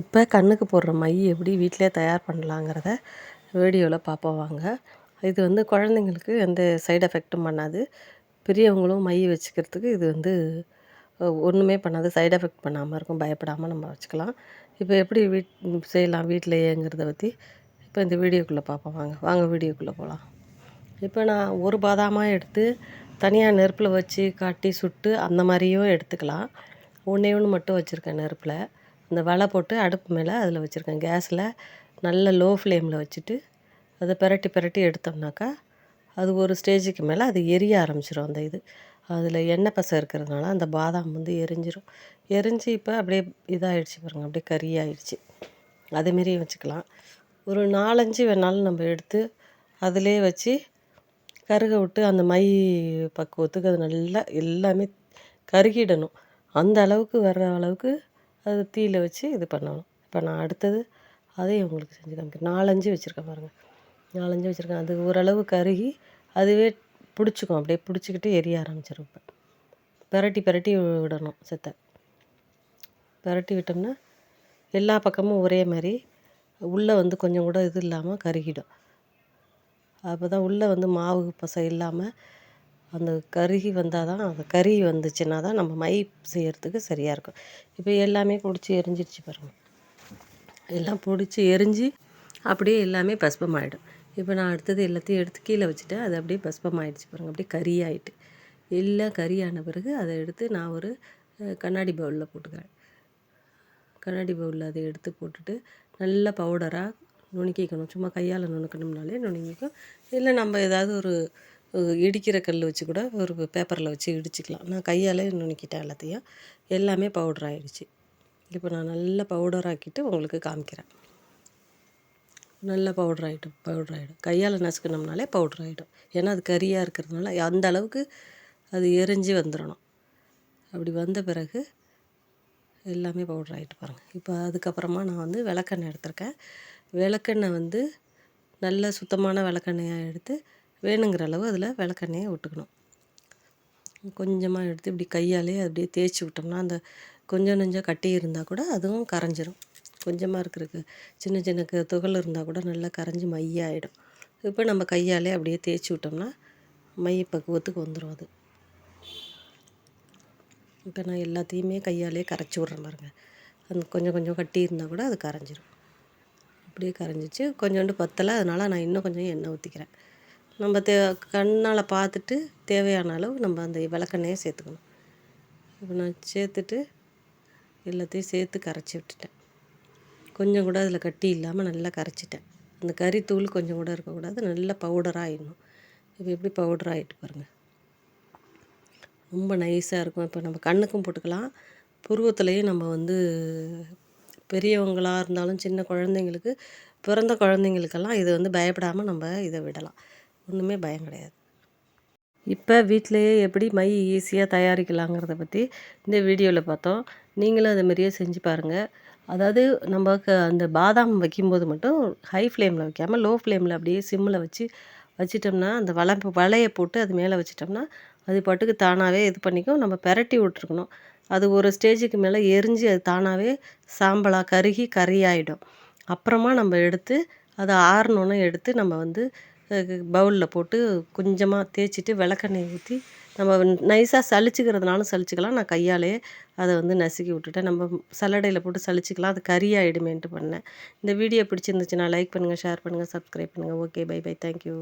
இப்போ கண்ணுக்கு போடுற மை எப்படி வீட்டிலே தயார் பண்ணலாங்கிறத வீடியோவில் பார்ப்போம் வாங்க. இது வந்து குழந்தைங்களுக்கு எந்த சைடு எஃபெக்ட்டும் பண்ணாது. பெரியவங்களும் மை வச்சுக்கிறதுக்கு இது வந்து ஒன்றுமே பண்ணாது. சைடு எஃபெக்ட் பண்ணாமல் இருக்கும். பயப்படாமல் நம்ம வச்சுக்கலாம். இப்போ எப்படி வீட் செய்யலாம் வீட்டிலையேங்கிறத பற்றி இப்போ இந்த வீடியோக்குள்ளே பார்ப்போம் வாங்க. வாங்க வீடியோக்குள்ளே போகலாம் இப்போ நான் ஒரு பாதாமாக எடுத்து தனியாக நெருப்பில் வச்சு காட்டி சுட்டு அந்த மாதிரியும் எடுத்துக்கலாம். ஒன்றே ஒன்று மட்டும் வச்சுருக்கேன் நெருப்பில். இந்த வலை போட்டு அடுப்பு மேலே அதில் வச்சுருக்கேன். கேஸில் நல்ல லோ ஃப்ளேமில் வச்சுட்டு அதை பிரட்டி பிரட்டி எடுத்தோம்னாக்கா அது ஒரு ஸ்டேஜுக்கு மேலே அது எரிய ஆரம்பிச்சிடும் அந்த இது. அதில் எண்ணெய் பசை இருக்கிறதுனால அந்த பாதாம் வந்து எரிஞ்சிரும். எரிஞ்சு இப்போ அப்படியே இதாகிடுச்சு பாருங்கள் அப்படியே கறி ஆயிடுச்சு அதேமாரியும் வச்சுக்கலாம். ஒரு நாலஞ்சு வேணாலும் நம்ம எடுத்து அதிலே வச்சு கருக விட்டு அந்த மை பக்குவத்துக்கு அது நல்லா எல்லாமே கருகிடணும். அந்த அளவுக்கு வர்ற அளவுக்கு அது தீயில் வச்சு இது பண்ணணும். இப்போ நான் அடுத்தது அதையும் உங்களுக்கு செஞ்சு காமிக்கிறேன். நாலஞ்சு வச்சுருக்கேன் பாருங்கள் நாலஞ்சு வச்சுருக்கேன். அது ஓரளவு கருகி அதுவே பிடிச்சிக்கும். அப்படியே பிடிச்சிக்கிட்டு எரிய ஆரம்பிச்சிடும் இப்போ. பிரட்டி பிரட்டி விடணும் செத்தை. பிரட்டி விட்டோம்னா எல்லா பக்கமும் ஒரே மாதிரி உள்ளே வந்து கொஞ்சம் கூட இது இல்லாமல் கருகிடும். அப்போ தான் உள்ளே வந்து மாவு பசை இல்லாமல் அந்த கருகி வந்தால் தான் அந்த கறி வந்துச்சுன்னா தான் நம்ம மை செய்கிறதுக்கு சரியாக இருக்கும். இப்போ எல்லாமே பிடிச்சி எரிஞ்சிருச்சு பாருங்கள் எல்லாம் பிடிச்சி எரிஞ்சு அப்படியே எல்லாமே பஸ்பமாயிடும். இப்போ நான் அடுத்தது எல்லாத்தையும் எடுத்து கீழே வச்சுட்டேன். அது அப்படியே பஸ்பமாயிடுச்சு பாருங்கள் அப்படியே கறி எல்லாம் கறியான பிறகு அதை எடுத்து நான் ஒரு கண்ணாடி பவுலில் போட்டுக்கிறேன். கண்ணாடி பவுலில் அதை எடுத்து போட்டுட்டு நல்ல பவுடராக நுணுக்கிக்கணும். சும்மா கையால் நுணுக்கணும்னாலே நுணுக்கிக்கும் இல்லை நம்ம ஏதாவது ஒரு இடிக்கிற கல் வச்சு கூட ஒரு பேப்பரில் வச்சு இடிச்சிக்கலாம். நான் கையாலே நுணுக்கிட்டேன் எல்லாத்தையும். எல்லாமே பவுடர் ஆகிடுச்சு இப்போ நான் நல்லா பவுடர் ஆக்கிட்டு உங்களுக்கு காமிக்கிறேன். நல்லா பவுடர் ஆகிடும் பவுடர் ஆகிடும் கையால் நசுக்கணும்னாலே பவுடர் ஆகிடும் ஏன்னா அது கறியாக இருக்கிறதுனால அந்த அளவுக்கு அது எரிஞ்சு வந்துடணும் அப்படி வந்த பிறகு எல்லாமே பவுடர் ஆகிட்டு பாருங்கள் இப்போ அதுக்கப்புறமா நான் வந்து விளக்கெண்ணெய் எடுத்திருக்கேன். விளக்கெண்ணெய் வந்து நல்ல சுத்தமான விளக்கெண்ணெயாக எடுத்து வேணுங்கிற அளவு அதில் விளக்கெண்ணெயை விட்டுக்கணும் கொஞ்சமாக எடுத்து இப்படி கையாலே அப்படியே தேய்ச்சி விட்டோம்னா அந்த கொஞ்சம் நெஞ்சம் கட்டி இருந்தால் கூட அதுவும் கரைஞ்சிரும். கொஞ்சமாக இருக்கிறதுக்கு சின்ன சின்ன துகள் இருந்தால் கூட நல்லா கரைஞ்சி மையாயிடும். இப்போ நம்ம கையாலே அப்படியே தேய்ச்சி விட்டோம்னா மை பக்குவத்துக்கு வந்துடும் அது. இப்போ நான் எல்லாத்தையுமே கையாலே கரைச்சி விட்றேன் பாருங்கள் அந்த கொஞ்சம் கொஞ்சம் கட்டி இருந்தால் கூட அது கரைஞ்சிரும். அப்படியே கரைஞ்சிச்சு கொஞ்சோண்டு பத்தலை அதனால் நான் இன்னும் கொஞ்சம் எண்ணெய் ஊற்றிக்கிறேன் நம்ம தே கண்ணால் பார்த்துட்டு தேவையான அளவு நம்ம அந்த விளக்கெண்ணையை சேர்த்துக்கணும். இப்போ நான் சேர்த்துட்டு எல்லாத்தையும் சேர்த்து கரைச்சி விட்டுட்டேன். கொஞ்சம் கூட அதில் கட்டி இல்லாமல் நல்லா கரைச்சிட்டேன். அந்த கறித்தூள் கொஞ்சம் கூட இருக்கக்கூடாது. நல்லா பவுடராக ஆகிடணும் இப்போ எப்படி பவுடர் ஆகிட்டு பாருங்கள் ரொம்ப நைஸாக இருக்கும். இப்போ நம்ம கண்ணுக்கும் போட்டுக்கலாம். புருவத்துலேயும் நம்ம வந்து பெரியவங்களாக இருந்தாலும் சின்ன குழந்தைங்களுக்கு பிறந்த குழந்தைங்களுக்கெல்லாம் இது வந்து பயப்படாமல் நம்ம இதை விடலாம். ஒன்றுமே பயம் கிடையாது. இப்போ வீட்டிலையே எப்படி மை ஈஸியாக தயாரிக்கலாங்கிறத பற்றி இந்த வீடியோவில் பார்த்தோம். நீங்களும் அதை மாதிரியே செஞ்சு பாருங்கள் அதாவது நம்ம க அந்த பாதாம் வைக்கும்போது மட்டும் ஹை ஃப்ளேமில் வைக்காமல் லோ ஃப்ளேமில் அப்படியே சிம்மில் வச்சு வச்சிட்டோம்னா அந்த வலை வலையை போட்டு அது மேலே வச்சிட்டோம்னா அது பாட்டுக்கு தானாகவே இது பண்ணிக்கும். நம்ம பெரட்டி விட்ருக்கணும் அது ஒரு ஸ்டேஜுக்கு மேலே எரிஞ்சு அது தானாகவே சாம்பலாக கருகி கறியாயிடும் அப்புறமா நம்ம எடுத்து அதை ஆறணுன்னு எடுத்து நம்ம வந்து பவுலில் போட்டு கொஞ்சமாக தேய்ச்சிட்டு விளக்கெண்ணெய் ஊற்றி நம்ம நைஸாக சளிச்சிக்கிறதுனாலும் சலிச்சுக்கலாம் நான் கையாலே அதை வந்து நசுக்கி விட்டுட்டேன். நம்ம சல்லடையில் போட்டு சலிச்சுக்கலாம் அது கறியாயிடுமேன்ட்டு பண்ணேன். இந்த வீடியோ பிடிச்சிருந்துச்சுன்னா லைக் பண்ணுங்கள் ஷேர் பண்ணுங்கள் சப்ஸ்கிரைப் பண்ணுங்கள் ஓகே பை பை தேங்க்யூ